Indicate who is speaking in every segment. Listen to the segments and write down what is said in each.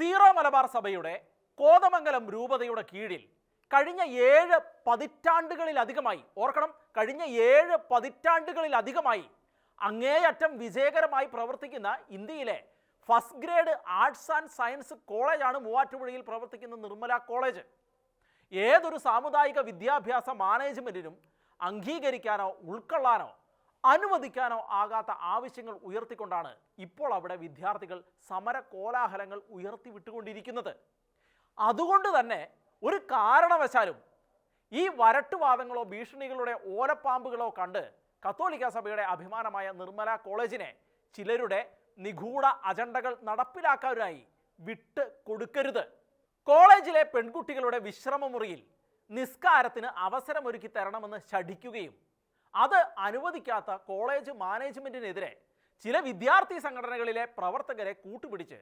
Speaker 1: Zero Malabar സഭയുടെ കോതമംഗലം രൂപതയുടെ കീഴിൽ കഴിഞ്ഞ ഏഴ് പതിറ്റാണ്ടുകളിലധികമായി ഓർക്കണം കഴിഞ്ഞ ഏഴ് പതിറ്റാണ്ടുകളിലധികമായി അങ്ങേയറ്റം വിജയകരമായി പ്രവർത്തിക്കുന്ന ഇന്ത്യയിലെ first grade arts and science കോളേജാണ് മൂവാറ്റുപുഴയിൽ പ്രവർത്തിക്കുന്ന നിർമ്മല കോളേജ്. ഏതൊരു സാമുദായിക വിദ്യാഭ്യാസ മാനേജ്മെന്റിനും അംഗീകരിക്കാനോ ഉൾക്കൊള്ളാനോ അനുവദിക്കാനോ ആകാത്ത ആവശ്യങ്ങൾ ഉയർത്തിക്കൊണ്ടാണ് ഇപ്പോൾ അവിടെ വിദ്യാർത്ഥികൾ സമര കോലാഹലങ്ങൾ ഉയർത്തി ഉയർത്തിവിട്ടുകൊണ്ടിരിക്കുന്നത് അതുകൊണ്ട് തന്നെ ഒരു കാരണവശാലും ഈ വരട്ടുവാദങ്ങളോ ഭീഷണികളുടെ ഓലപ്പാമ്പുകളോ കണ്ട് കത്തോലിക്ക സഭയുടെ അഭിമാനമായ നിർമ്മല കോളേജിനെ ചിലരുടെ നിഗൂഢ അജണ്ടകൾ നടപ്പിലാക്കാനായി വിട്ട് കൊടുക്കരുത്. കോളേജിലെ പെൺകുട്ടികളുടെ വിശ്രമമുറിയിൽ നിസ്കാരത്തിന് അവസരമൊരുക്കി തരണമെന്ന് ശഠിക്കുകയും അത് അനുവദിക്കാത്ത കോളേജ് മാനേജ്മെന്റിനെതിരെ ചില വിദ്യാർത്ഥി സംഘടനകളിലെ പ്രവർത്തകരെ കൂട്ടുപിടിച്ച്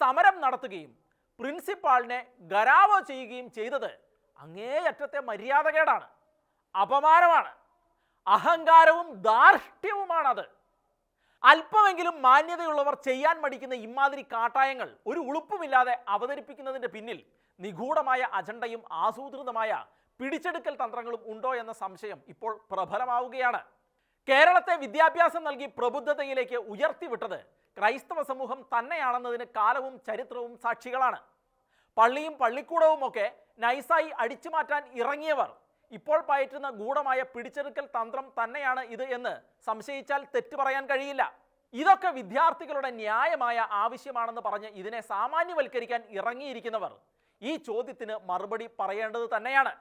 Speaker 1: സമരം നടത്തുകയും പ്രിൻസിപ്പാളിനെ ഗരാവോ ചെയ്യുകയും ചെയ്തത് അങ്ങേയറ്റത്തെ മര്യാദകേടാണ്. അപമാനമാണ്. അഹങ്കാരവും ധാർഷ്ട്യവുമാണത് അല്പമെങ്കിലും മാന്യതയുള്ളവർ ചെയ്യാൻ മടിക്കുന്ന ഇമാതിരി കാട്ടായങ്ങൾ ഒരു ഉളുപ്പുമില്ലാതെ അവതരിപ്പിക്കുന്നതിന്റെ പിന്നിൽ നിഗൂഢമായ അജണ്ടയും ആസൂത്രിതമായ പിടിച്ചെടുക്കൽ തന്ത്രങ്ങളും ഉണ്ടോ എന്ന സംശയം ഇപ്പോൾ പ്രബലമാവുകയാണ്. കേരളത്തെ വിദ്യാഭ്യാസം നൽകി പ്രബുദ്ധതയിലേക്ക് ഉയർത്തിവിട്ടത് ക്രൈസ്തവ സമൂഹം തന്നെയാണെന്നതിന് കാലവും ചരിത്രവും സാക്ഷികളാണ്. പള്ളിയും പള്ളിക്കൂടവും ഒക്കെ നൈസായി അടിച്ചു മാറ്റാൻ ഇറങ്ങിയവർ ഇപ്പോൾ പയറ്റുന്ന ഗൂഢമായ പിടിച്ചെടുക്കൽ തന്ത്രം തന്നെയാണ് ഇത് എന്ന് സംശയിച്ചാൽ തെറ്റ് പറയാൻ കഴിയില്ല. ഇതൊക്കെ വിദ്യാർത്ഥികളുടെ ന്യായമായ ആവശ്യമാണെന്ന് പറഞ്ഞ് ഇതിനെ സാമാന്യവൽക്കരിക്കാൻ ഇറങ്ങിയിരിക്കുന്നവർ ഈ ചോദ്യത്തിന് മറുപടി പറയേണ്ടത് തന്നെയാണ്.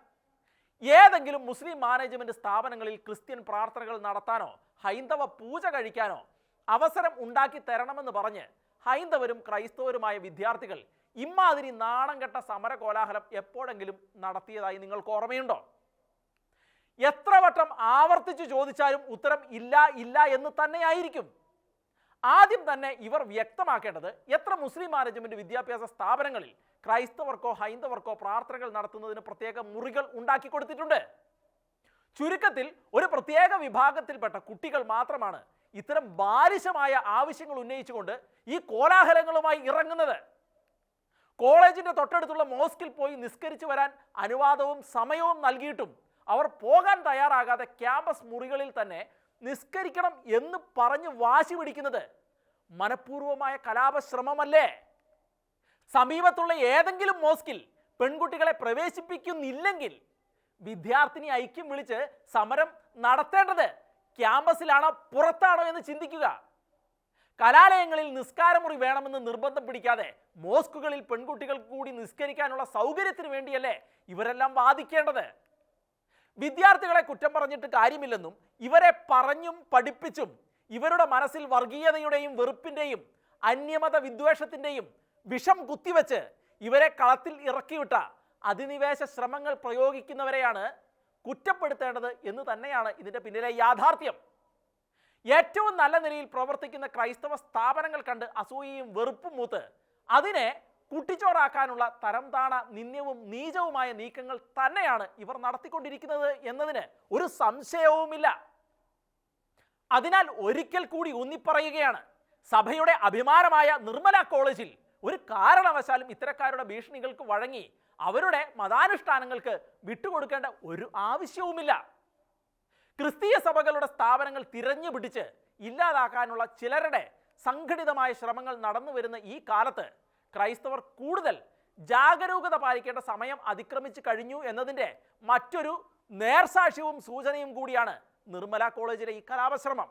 Speaker 1: ഏതെങ്കിലും മുസ്ലിം മാനേജ്മെന്റ് സ്ഥാപനങ്ങളിൽ ക്രിസ്ത്യൻ പ്രാർത്ഥനകൾ നടത്താനോ ഹൈന്ദവ പൂജ കഴിക്കാനോ അവസരം ഉണ്ടാക്കി തരണമെന്ന് പറഞ്ഞ് ഹൈന്ദവരും ക്രൈസ്തവരുമായ വിദ്യാർത്ഥികൾ ഇമാതിരി നാണം കെട്ട സമര കോലാഹലം എപ്പോഴെങ്കിലും നടത്തിയതായി നിങ്ങൾക്ക് ഓർമ്മയുണ്ടോ? എത്ര വട്ടം ആവർത്തിച്ച് ചോദിച്ചാലും ഉത്തരം ഇല്ല ഇല്ല എന്ന് തന്നെയായിരിക്കും. ആദ്യം തന്നെ ഇവർ വ്യക്തമാക്കേണ്ടത് എത്ര മുസ്ലിം മാനേജ്മെന്റ് വിദ്യാഭ്യാസ സ്ഥാപനങ്ങളിൽ ക്രൈസ്തവർക്കോ ഹൈന്ദവർക്കോ പ്രാർത്ഥനകൾ നടത്തുന്നതിന് പ്രത്യേക മുറികൾ ഉണ്ടാക്കി കൊടുത്തിട്ടുണ്ട്. ചുരുക്കത്തിൽ ഒരു പ്രത്യേക വിഭാഗത്തിൽപ്പെട്ട കുട്ടികൾ മാത്രമാണ് ഇത്തരം ബാലിശമായ ആവശ്യങ്ങൾ ഉന്നയിച്ചുകൊണ്ട് ഈ കോലാഹലങ്ങളുമായി ഇറങ്ങുന്നത്. കോളേജിന്റെ തൊട്ടടുത്തുള്ള മോസ്കിൽ പോയി നിസ്കരിച്ചു വരാൻ അനുവാദവും സമയവും നൽകിയിട്ടും അവർ പോകാൻ തയ്യാറാകാതെ ക്യാമ്പസ് മുറികളിൽ തന്നെ നിസ്കരിക്കണം എന്ന് പറഞ്ഞ് വാശി പിടിക്കുന്നത് മനഃപൂർവമായ കലാപശ്രമമല്ലേ? സമീപത്തുള്ള ഏതെങ്കിലും മോസ്കിൽ പെൺകുട്ടികളെ പ്രവേശിപ്പിക്കുന്നില്ലെങ്കിൽ വിദ്യാർത്ഥിനി ഐക്യം വിളിച്ച് സമരം നടത്തേണ്ടത് ക്യാമ്പസിലാണോ പുറത്താണോ എന്ന് ചിന്തിക്കുക. കലാലയങ്ങളിൽ നിസ്കാരമുറി വേണമെന്ന് നിർബന്ധം പിടിക്കാതെ മോസ്കുകളിൽ പെൺകുട്ടികൾ കൂടി നിസ്കരിക്കാനുള്ള സൗകര്യത്തിന് വേണ്ടിയല്ലേ ഇവരെല്ലാം വാദിക്കേണ്ടത്? വിദ്യാർത്ഥികളെ കുറ്റം പറഞ്ഞിട്ട് കാര്യമില്ലെന്നും ഇവരെ പറഞ്ഞും പഠിപ്പിച്ചും ഇവരുടെ മനസ്സിൽ വർഗീയതയുടെയും വെറുപ്പിന്റെയും അന്യമത വിദ്വേഷത്തിന്റെയും വിഷം കുത്തിവെച്ച് ഇവരെ കളത്തിൽ ഇറക്കിവിട്ട അധിനിവേശ ശ്രമങ്ങൾ പ്രയോഗിക്കുന്നവരെയാണ് കുറ്റപ്പെടുത്തേണ്ടത് എന്ന് തന്നെയാണ് ഇതിന്റെ പിന്നിലെ യാഥാർത്ഥ്യം. ഏറ്റവും നല്ല നിലയിൽ പ്രവർത്തിക്കുന്ന ക്രൈസ്തവ സ്ഥാപനങ്ങൾ കണ്ട് അസൂയയും വെറുപ്പും മൂത്ത് അതിനെ കുട്ടിച്ചോറാക്കാനുള്ള തരംതാണ നിന്ദ്യവും നീചവുമായ നീക്കങ്ങൾ തന്നെയാണ് ഇവർ നടത്തിക്കൊണ്ടിരിക്കുന്നത് എന്നതിന് ഒരു സംശയവുമില്ല. അതിനാൽ ഒരിക്കൽ കൂടി ഊന്നിപ്പറയുകയാണ്. സഭയുടെ അഭിമാനമായ നിർമ്മല കോളേജിൽ ഒരു കാരണവശാലും ഇത്തരക്കാരുടെ ഭീഷണികൾക്ക് വഴങ്ങി അവരുടെ മതാനുഷ്ഠാനങ്ങൾക്ക് വിട്ടുകൊടുക്കേണ്ട ഒരു ആവശ്യവുമില്ല. ക്രിസ്തീയ സഭകളുടെ സ്ഥാപനങ്ങൾ തിരഞ്ഞു പിടിച്ച് ഇല്ലാതാക്കാനുള്ള ചിലരുടെ സംഘടിതമായ ശ്രമങ്ങൾ നടന്നു വരുന്ന ഈ കാലത്ത് ക്രൈസ്തവർ കൂടുതൽ ജാഗരൂകത പാലിക്കേണ്ട സമയം അതിക്രമിച്ചു കഴിഞ്ഞു എന്നതിന്റെ മറ്റൊരു നേർസാക്ഷ്യവും സൂചനയും കൂടിയാണ് നിർമ്മല കോളേജിലെ ഈ കലാപശ്രമം.